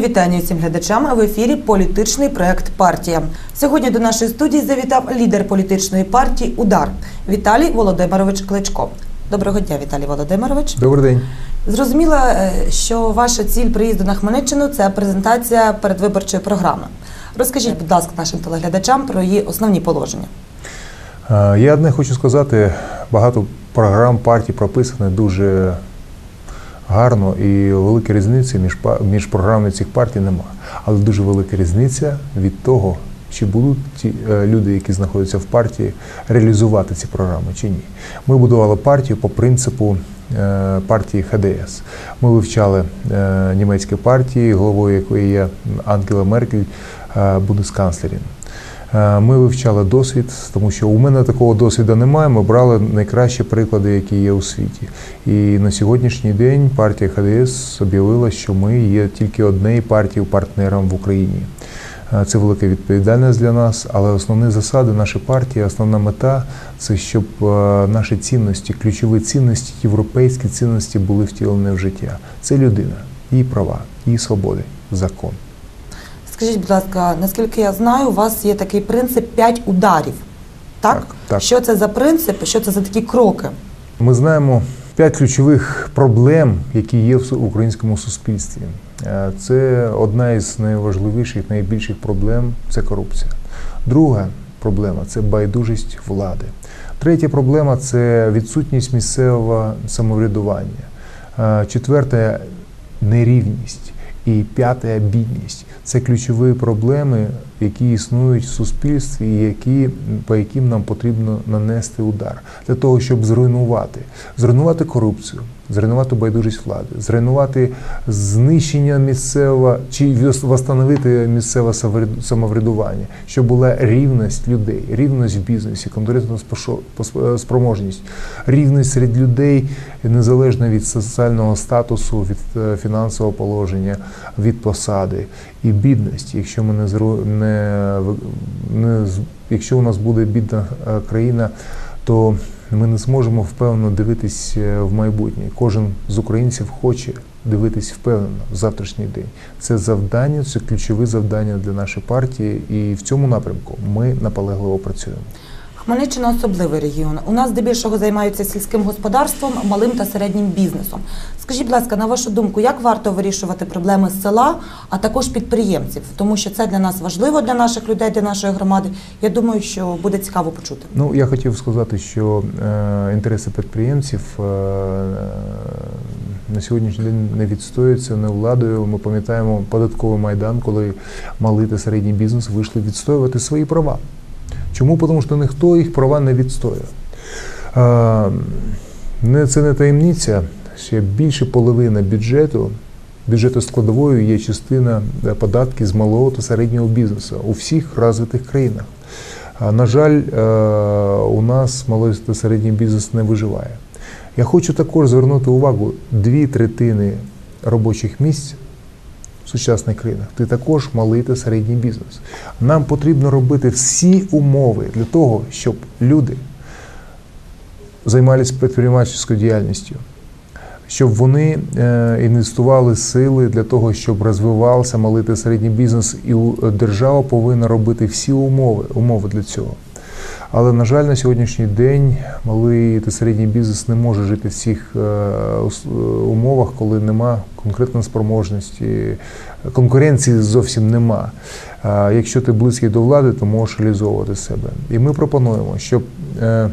Мої вітання всім глядачам в ефірі Політичний проект Партія. Сьогодні до нашої студії завітав лідер політичної партії Удар Віталій Володимирович Кличко. Доброго дня, Віталій Володимирович. Добрий день. Зрозуміло, е, що ваша ціль приїзду на Хмельниччину це презентація передвиборчої програми. Розкажіть, будь ласка, нашим телеглядачам про її основні положення. Е, Я одне хочу сказати, багато програм партій прописано дуже гарно і великої різниці між, між програмами цих партій нема. Але дуже велика різниця від того, чи будуть ті е, люди, які знаходяться в партії, реалізувати ці програми чи ні. Ми будували партію по принципу е, партії ХДС. Ми вивчали е, німецькі партії, головою якої є Ангела Меркель, бундесканцлерін. Е, Ми вивчали досвід, тому що у мене такого досвіду немає. Ми брали найкращі приклади, які є у світі. І на сьогоднішній день партія ХДС об'явила, що ми є тільки однією партією партнером в Україні. Е, Це велика відповідальність для нас, але основні засади нашої партії, основна мета це щоб е, наші цінності, ключові цінності, європейські цінності були втілені в життя. Це людина, її права, її свободи, закон. Скажіть, будь ласка, наскільки я знаю, у вас є такий принцип 5 ударів. Так? Так, так. Що це за принцип, що це за такі кроки? Ми знаємо п'ять ключових проблем, які є в українському суспільстві. Е, Це одна із найважливіших, найбільших проблем це корупція. Друга проблема це байдужість влади. Третя проблема це відсутність місцевого самоврядування. Е, Четверта нерівність. І п'яте бідність. Це ключові проблеми, які існують в суспільстві, і які, по яким нам потрібно нанести удар для того, щоб зруйнувати, зруйнувати корупцію, зруйнувати байдужість влади, зруйнувати знищення місцевого чи встановити місцеве самовряд- самоврядування, щоб була рівність людей, рівність в бізнесі, конкурентна спошо- спроможність, рівність серед людей незалежно від соціального статусу, від е, фінансового положення, від посади і бідності. Якщо ми не не, не якщо у нас буде бідна е, країна, то ми не зможемо впевнено дивитись е, в майбутнє. Кожен з українців хоче дивитись впевнено в завтрашній день. Це завдання, це ключове завдання для нашої партії, і в цьому напрямку ми наполегливо працюємо. Хмельниччина особливий регіон. У нас здебільшого займаються сільським господарством, малим та середнім бізнесом. Скажіть, будь ласка, на вашу думку, як варто вирішувати проблеми села, а також підприємців? Тому що це для нас важливо для наших людей, для нашої громади. Я думаю, що буде цікаво почути. Ну, я хотів сказати, що е, інтереси підприємців е, на сьогоднішній день не відстоюються не владою. Ми пам'ятаємо податковий майдан, коли малий та середній бізнес вийшли відстоювати свої права. Чому? Тому що ніхто їх права не відстоює. Це не таємниця, що більше половини бюджету. Бюджету складовою є частина е, податків з малого та середнього бізнесу у всіх розвитих країнах. На жаль, е, у нас малий та середній бізнес не виживає. Я хочу також звернути увагу: дві третини робочих місць сучасних країнах це також малий та середній бізнес. Нам потрібно робити всі умови для того, щоб люди займалися підприємницькою діяльністю, щоб вони е, інвестували сили для того, щоб розвивався малий та середній бізнес, і держава повинна робити всі умови, умови для цього. Але, на жаль, на сьогоднішній день малий та середній бізнес не може жити в цих е, е, умовах, коли нема конкретної спроможності, конкуренції зовсім нема. Якщо ти близький до влади, то можеш реалізовувати себе. І ми пропонуємо, щоб е,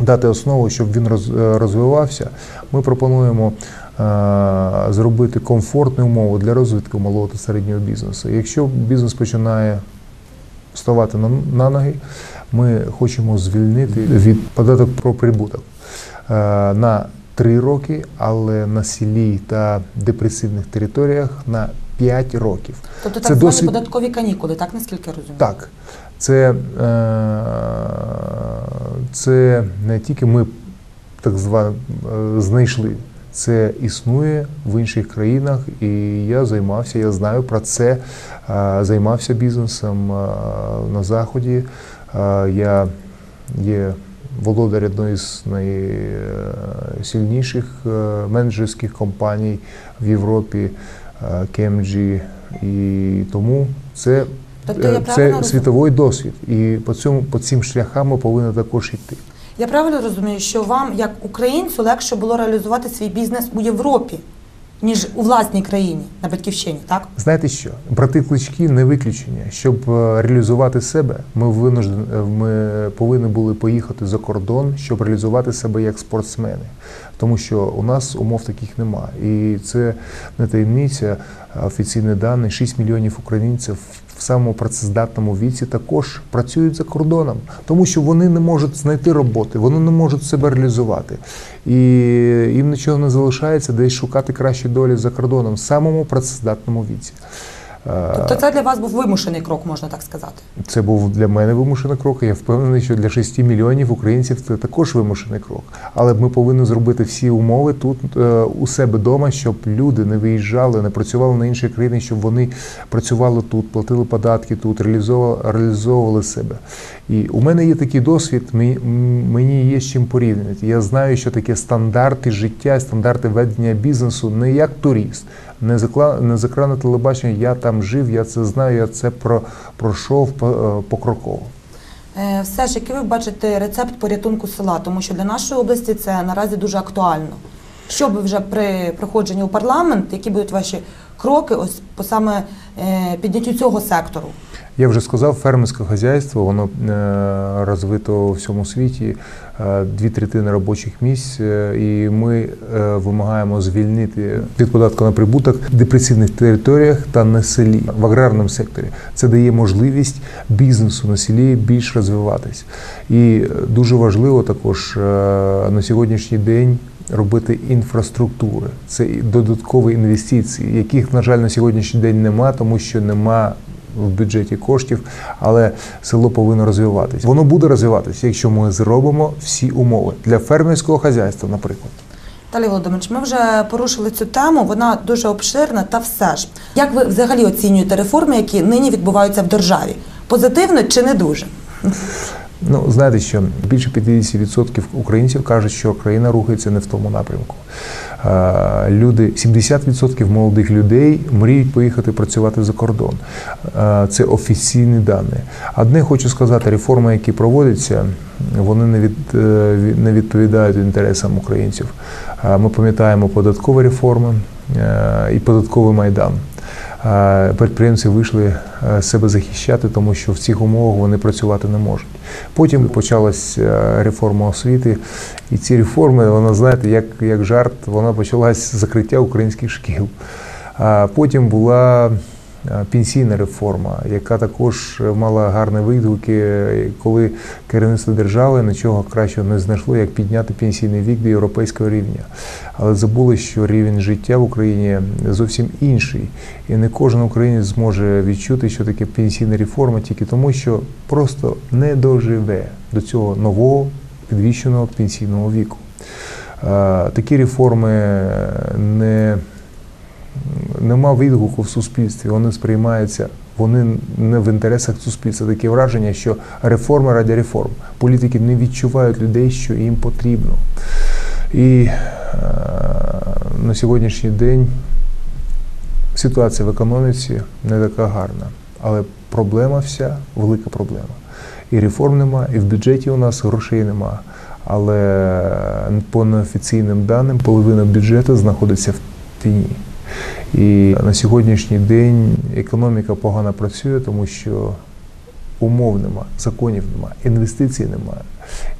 дати основу, щоб він е, розвивався. Ми пропонуємо е, зробити комфортні умови для розвитку малого та середнього бізнесу. Якщо бізнес починає ставати на, на ноги, ми хочемо звільнити від податок про прибуток е, на 3 роки, але на селі та депресивних територіях на 5 років. Тобто Це так звані досить- податкові канікули, так наскільки я розумію? Так, це, е, це не тільки ми так звано е, знайшли. Це існує в інших країнах, і я займався, я знаю про це, займався бізнесом на Заході. Я є володар одної з найсильніших е, менеджерських компаній в Європі. е, KMG. І тому це, Тобто е, це світовий досвід. І по цьому по цим шляхам ми повинні також йти. Я правильно розумію, що вам, як українцю, легше було реалізувати свій бізнес у Європі, ніж у власній країні на батьківщині, так? Знаєте що? Брати клички не виключення. Щоб е, реалізувати себе, ми винуждені, е, ми повинні були поїхати за кордон, щоб реалізувати себе як спортсмени. Тому що у нас умов таких немає. І це не таємниця, офіційні дані. 6 мільйонів українців в самому працездатному віці також працюють за кордоном, тому що вони не можуть знайти роботи, вони не можуть себе реалізувати. І їм нічого не залишається десь шукати кращі долі за кордоном в самому працездатному віці. Тобто це для вас був вимушений крок, можна так сказати. Це був для мене вимушений крок. Я впевнений, що для 6 мільйонів українців це також вимушений крок. Але ми повинні зробити всі умови тут е, у себе вдома, щоб люди не виїжджали, не працювали на інші країни, щоб вони працювали тут, платили податки тут, реалізовували, реалізовували себе. І у мене є такий досвід, мені- є з чим порівняти. Я знаю, що таке стандарти життя, стандарти ведення бізнесу не як турист. Не закла не з екрану телебачення, я там жив, я це знаю, я це про, пройшов е, покроково. Е, Все ж, який ви бачите рецепт порятунку села, тому що для нашої області це наразі дуже актуально. Що би вже при проходженні у парламент, які будуть ваші кроки ось по саме е, підняттю цього сектору? Я вже сказав, фермерське хазяйство, воно розвито у всьому світі, дві третини робочих місць, е, і ми е, вимагаємо звільнити від податку на прибуток в депресивних територіях та на селі в аграрному секторі. Це дає можливість бізнесу на селі більш розвиватись. І е, дуже важливо також е, на сьогоднішній день. Робити інфраструктури, це додаткові інвестиції, яких, на жаль, на сьогоднішній день нема, тому що нема в бюджеті коштів, але село повинно розвиватися. Воно буде розвиватися, якщо ми зробимо всі умови для фермерського хазяйства, наприклад. Віталій Володимирович, ми вже порушили цю тему, вона дуже обширна та все ж. Як ви взагалі оцінюєте реформи, які нині відбуваються в державі? Позитивно чи не дуже? Ну, знаєте, що більше 50% українців кажуть, що країна рухається не в тому напрямку. Люди, 70% молодих людей мріють поїхати працювати за кордон. Це офіційні дані. Одне хочу сказати, реформи, які проводяться, вони не від е, не відповідають інтересам українців. Ми пам'ятаємо податкові реформи е, і податковий майдан. Підприємці вийшли е, себе захищати, тому що в цих умовах вони працювати не можуть. Потім почалась е, реформа освіти, і ці реформи, вона знаєте, як, як жарт, вона почалась з закриття українських шкіл. А потім була пенсійна реформа, яка також мала гарні відгуки, коли керівництво держави нічого кращого не знайшло, як підняти пенсійний вік до європейського рівня. Але забули, що рівень життя в Україні зовсім інший, і не кожен українець зможе відчути, що таке пенсійна реформа, тільки тому, що просто не доживе до цього нового підвищеного пенсійного віку. Такі реформи не нема відгуку в суспільстві, вони сприймаються, вони не в інтересах суспільства. Таке враження, що реформи раді реформ. Політики не відчувають людей, що їм потрібно. І е, на сьогоднішній день ситуація в економіці не така гарна, але проблема вся велика проблема. І реформ нема, і в бюджеті у нас грошей нема. Але по неофіційним даним половина бюджету знаходиться в тіні. І на сьогоднішній день економіка погано працює, тому що умов нема, законів нема, інвестицій немає.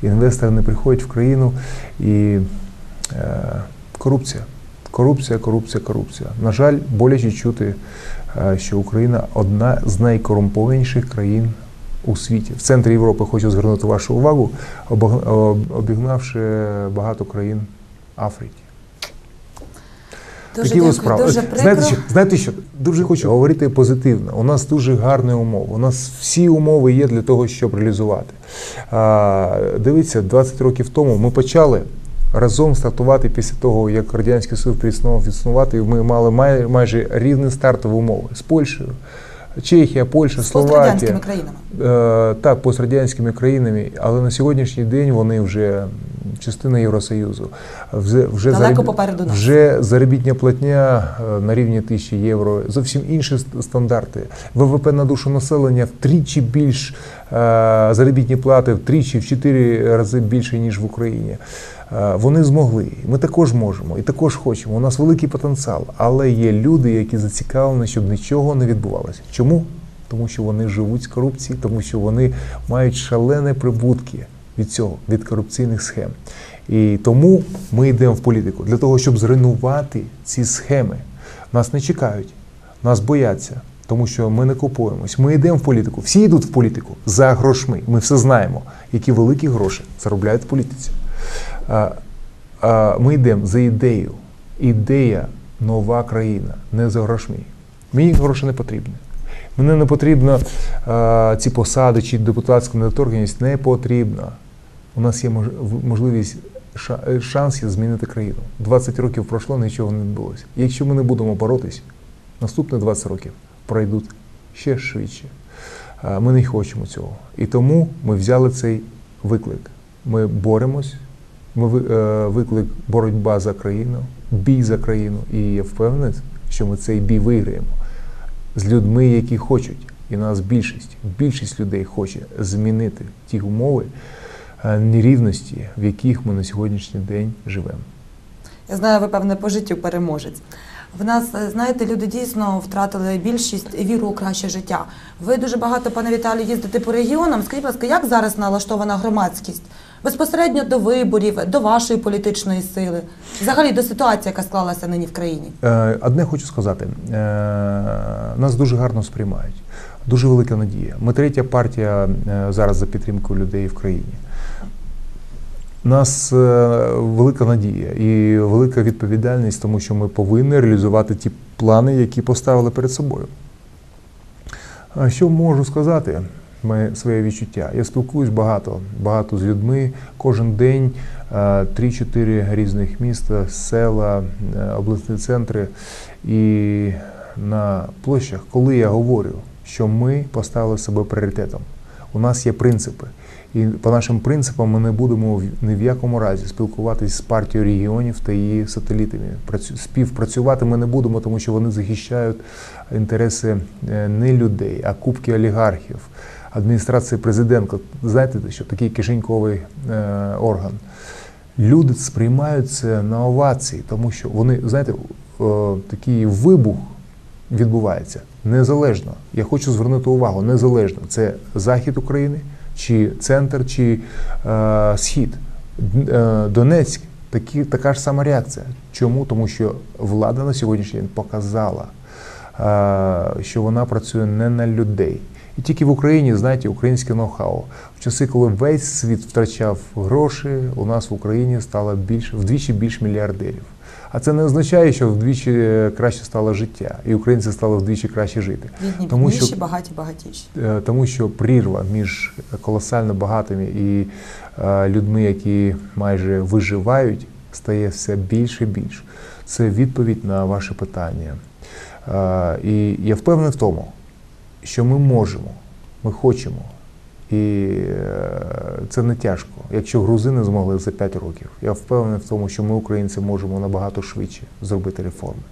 Інвестори не приходять в країну і е, корупція. Корупція, корупція, корупція. На жаль, боляче чути, е, що Україна одна з найкорумпованіших країн у світі. В центрі Європи хочу звернути вашу увагу, обігнавши багато країн Африки. Дуже Такі дякую, справи. дуже знаєте, що, знаєте що? Дуже хочу говорити позитивно. У нас дуже гарні умови. У нас всі умови є для того, щоб реалізувати. А, дивіться, 20 років тому ми почали разом стартувати після того, як Радянський Союз переснував існувати, ми мали май, майже рівні стартові умови з Польщею. Чехія, Польща, Словакія. країнами. Е, так, пострадянськими країнами, але на сьогоднішній день вони вже частина Євросоюзу. Вже, вже, Далеко попереду нас. вже заробітня платня е, на рівні тисячі євро, зовсім інші стандарти. ВВП на душу населення втричі більш е, заробітні плати, втричі, в чотири рази більше, ніж в Україні. Е, Вони змогли. Ми також можемо і також хочемо. У нас великий потенціал, але є люди, які зацікавлені, щоб нічого не відбувалося. Чому? Тому що вони живуть з корупції, тому що вони мають шалені прибутки від цього, від корупційних схем. І тому ми йдемо в політику для того, щоб зруйнувати ці схеми. Нас не чекають, нас бояться, тому що ми не купуємось. Ми йдемо в політику. Всі йдуть в політику за грошми. Ми все знаємо, які великі гроші заробляють в політиці. Ми йдемо за ідею. Ідея нова країна, не за грошми. Мені гроші не потрібні. Мені не потрібно ці посади чи депутатська недоторканність не потрібна. У нас є можливість е, шанс змінити країну. 20 років пройшло, нічого не відбулося. Якщо ми не будемо боротись, наступні 20 років пройдуть ще швидше. Ми не хочемо цього. І тому ми взяли цей виклик. Ми боремось. Ми е, виклик боротьба за країну, бій за країну. І я впевнений, що ми цей бій виграємо з людьми, які хочуть. І нас більшість, більшість людей хоче змінити ті умови нерівності, в яких ми на сьогоднішній день живемо. Я знаю, ви певне по життю переможець. В нас, е, знаєте, люди дійсно втратили більшість віру у краще життя. Ви дуже багато, пане Віталію, їздите по регіонам. Скажіть, будь ласка, як зараз налаштована громадськість? Безпосередньо до виборів, до вашої політичної сили, взагалі до ситуації, яка склалася нині в країні. Е, Одне хочу сказати: е, нас дуже гарно сприймають, дуже велика надія. Ми третя партія е, зараз за підтримкою людей в країні. Нас е, велика надія і велика відповідальність, тому що ми повинні реалізувати ті плани, які поставили перед собою. Що можу сказати? Моє своє відчуття. Я спілкуюсь багато, багато з людьми. Кожен день е, 3-4 різних міста, села, е, обласні центри. І на площах, коли я говорю, що ми поставили себе пріоритетом, у нас є принципи. І по нашим принципам ми не будемо ні в якому разі спілкуватись з партією регіонів та її сателітами. Працю- Співпрацювати ми не будемо, тому що вони захищають інтереси е, не людей, а кубки олігархів, адміністрації президента. Знаєте, що такий кишеньковий е, орган. Люди сприймають це на овації, тому що вони, знаєте, е, такий вибух відбувається незалежно. Я хочу звернути увагу, незалежно. Це захід України, чи центр, чи е, схід. Е, Донецьк такі, така ж сама реакція. Чому? Тому що влада на сьогоднішній день показала, е, що вона працює не на людей. І тільки в Україні, знаєте, українське ноу-хау. В часи, коли весь світ втрачав гроші, у нас в Україні стало більше вдвічі більше мільярдерів. А це не означає, що вдвічі е, краще стало життя, і українці стали вдвічі краще жити. Бідні Тому бідніші, що- багаті багатіші. Е, тому що прірва між колосально багатими і е, людьми, які майже виживають, стає все більше і більше. Це відповідь на ваше питання. І я впевнений в тому, що ми можемо, ми хочемо. І е, це не тяжко. Якщо грузини змогли за 5 років, я впевнений в тому, що ми, українці, можемо набагато швидше зробити реформи.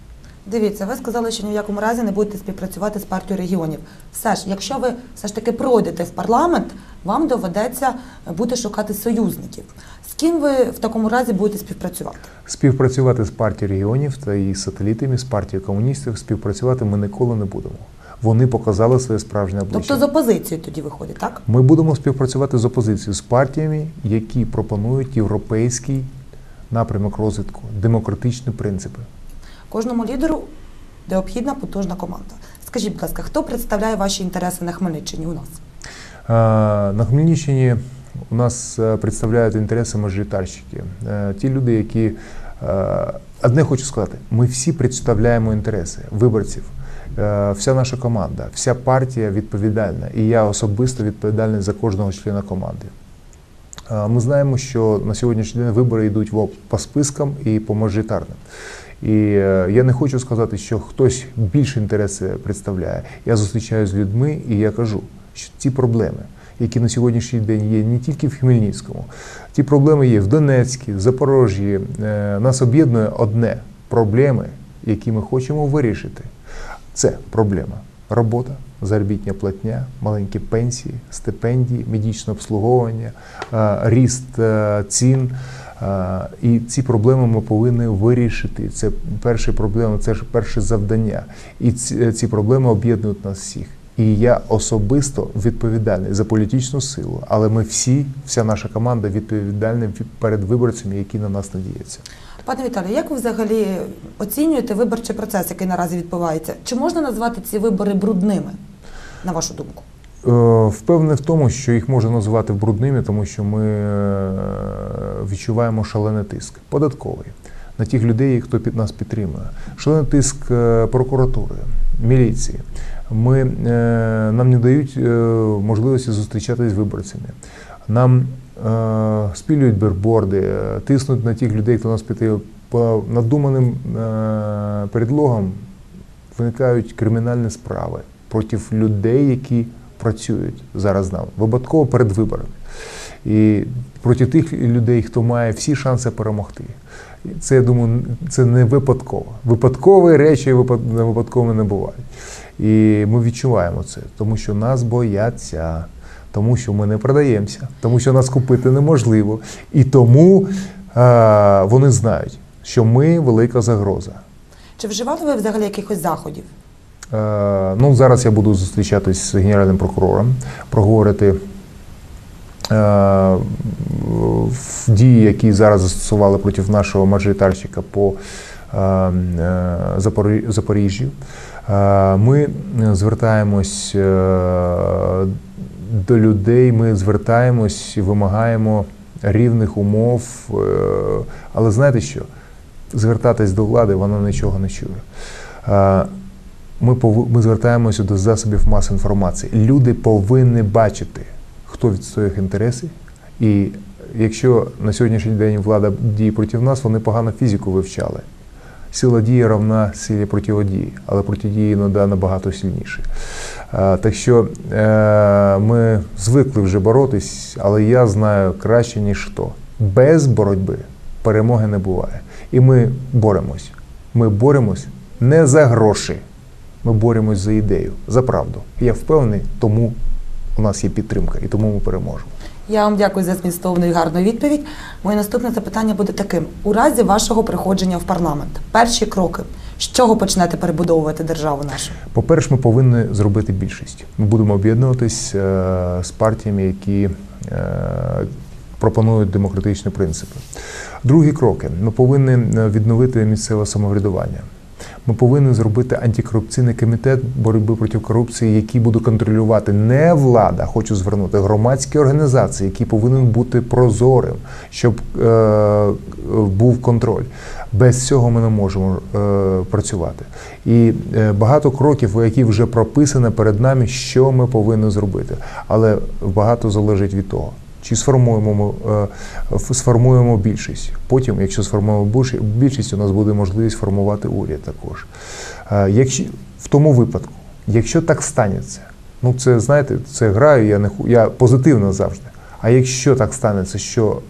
Дивіться, ви сказали, що ні в якому разі не будете співпрацювати з партією регіонів. Все ж, якщо ви все ж таки пройдете в парламент, вам доведеться буде шукати союзників. З ким ви в такому разі будете співпрацювати? Співпрацювати з партією регіонів та її сателітами, з партією комуністів, співпрацювати ми ніколи не будемо. Вони показали своє справжнє обличчя. Тобто з опозицією тоді виходить, так? Ми будемо співпрацювати з опозицією, з партіями, які пропонують європейський напрямок розвитку, демократичні принципи. Кожному лідеру необхідна потужна команда. Скажіть, будь ласка, хто представляє ваші інтереси на Хмельниччині у нас? На Хмельниччині у нас е, представляють інтереси мажоритарщики. Е, Ті люди, які е, одне хочу сказати, ми всі представляємо інтереси виборців. Е, Вся наша команда, вся партія відповідальна, і я особисто відповідальний за кожного члена команди. Е, Ми знаємо, що на сьогоднішній день вибори йдуть по спискам і по мажоритарним. І е, я не хочу сказати, що хтось більше інтереси представляє. Я зустрічаюся з людьми і я кажу, що ці проблеми, які на сьогоднішній день є не тільки в Хмельницькому. Ті проблеми є в Донецькій, в Запорожжі. Нас об'єднує одне проблеми, які ми хочемо вирішити. Це проблема робота, заробітня платня, маленькі пенсії, стипендії, медичне обслуговування, е, ріст е, цін. Е, І ці проблеми ми повинні вирішити. Це перша проблема, це ж перше завдання. І ці, проблеми об'єднують нас всіх. І я особисто відповідальний за політичну силу, але ми всі, вся наша команда відповідальна перед виборцями, які на нас надіються. Пане Віталію, як ви взагалі оцінюєте виборчий процес, який наразі відбувається? Чи можна назвати ці вибори брудними, на вашу думку? Е, Впевнений в тому, що їх можна назвати брудними, тому що ми е, відчуваємо шалений тиск податковий на тих людей, хто під нас підтримує. Шалений тиск е, прокуратури, міліції. Ми, нам не дають можливості зустрічатися з виборцями. Нам спілюють берборди, е, тиснуть на тих людей, хто нас підтримує. По надуманим е, предлогам виникають кримінальні справи проти людей, які працюють зараз з випадково перед виборами. І проти тих людей, хто має всі шанси перемогти. Це я думаю, це не випадково. Випадкові речі випад- випадково не бувають. І ми відчуваємо це, тому що нас бояться, тому що ми не продаємося, тому що нас купити неможливо. І тому е, вони знають, що ми велика загроза. Чи вживали ви взагалі якихось заходів? Е, Ну, зараз я буду зустрічатись з генеральним прокурором, проговорити е, в дії, які зараз застосували проти нашого мажоритарщика по е, е, Запоріжжю. Е, Ми звертаємось е, до людей, ми звертаємось і вимагаємо рівних умов. е, Але знаєте що? Звертатись до влади, вона нічого не чує. Е, ми, ми звертаємося до засобів маси інформації. Люди повинні бачити, хто відстоює їх інтереси. І якщо на сьогоднішній день влада діє проти нас, вони погано фізику вивчали. Сила дії равна силі протидії, але протидії іноді набагато сильніше. Е, Так що е, ми звикли вже боротись, але я знаю краще, ніж хто. Без боротьби перемоги не буває. І ми боремось. Ми боремось не за гроші. Ми боремось за ідею, за правду. Я впевнений, тому у нас є підтримка, і тому ми переможемо. Я вам дякую за змістовну і гарну відповідь. Моє наступне запитання буде таким: у разі вашого приходження в парламент, перші кроки, з чого почнете перебудовувати державу нашу? По-перше, ми повинні зробити більшість. Ми будемо об'єднуватись е, з партіями, які е, пропонують демократичні принципи. Другі кроки: ми повинні е, відновити місцеве самоврядування. Ми повинні зробити антикорупційний комітет боротьби проти корупції, який буде контролювати не влада, хочу звернути громадські організації, які повинен бути прозорим, щоб е, був контроль. Без цього ми не можемо е, працювати. І е, багато кроків, які вже прописано перед нами, що ми повинні зробити. Але багато залежить від того. Чи сформуємо ми е, сформуємо більшість? Потім, якщо сформуємо більшість, у нас буде можливість формувати уряд також. Е, Якщо в тому випадку, якщо так станеться, ну це знаєте, це граю, я не я позитивно завжди. А якщо так станеться, що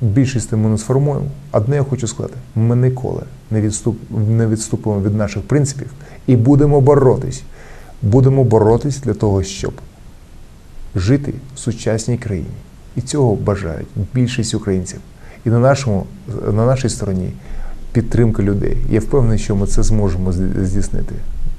більшість ми не сформуємо, одне я хочу сказати: ми ніколи не відступ не відступимо від наших принципів і будемо боротись. Будемо боротись для того, щоб жити в сучасній країні. І цього бажають більшість українців. І на, нашому, на нашій стороні підтримка людей. Я впевнений, що ми це зможемо здійснити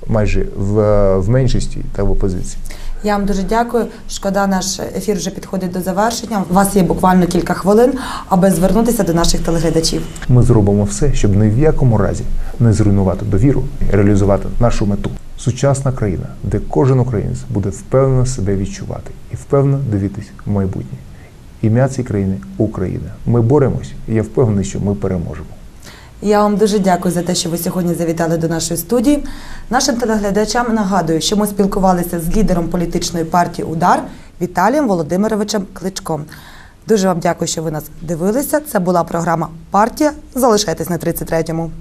майже в, в меншості та в опозиції. Я вам дуже дякую. Шкода, наш ефір вже підходить до завершення. У вас є буквально кілька хвилин, аби звернутися до наших телеглядачів. Ми зробимо все, щоб ні в якому разі не зруйнувати довіру і реалізувати нашу мету. Сучасна країна, де кожен українець буде впевнено себе відчувати і впевнено дивитись в майбутнє. Ім'я цієї країни Україна. Ми боремось, і я впевнений, що ми переможемо. Я вам дуже дякую за те, що ви сьогодні завітали до нашої студії. Нашим телеглядачам нагадую, що ми спілкувалися з лідером політичної партії Удар Віталієм Володимировичем Кличком. Дуже вам дякую, що ви нас дивилися. Це була програма Партія. Залишайтесь на 33-му.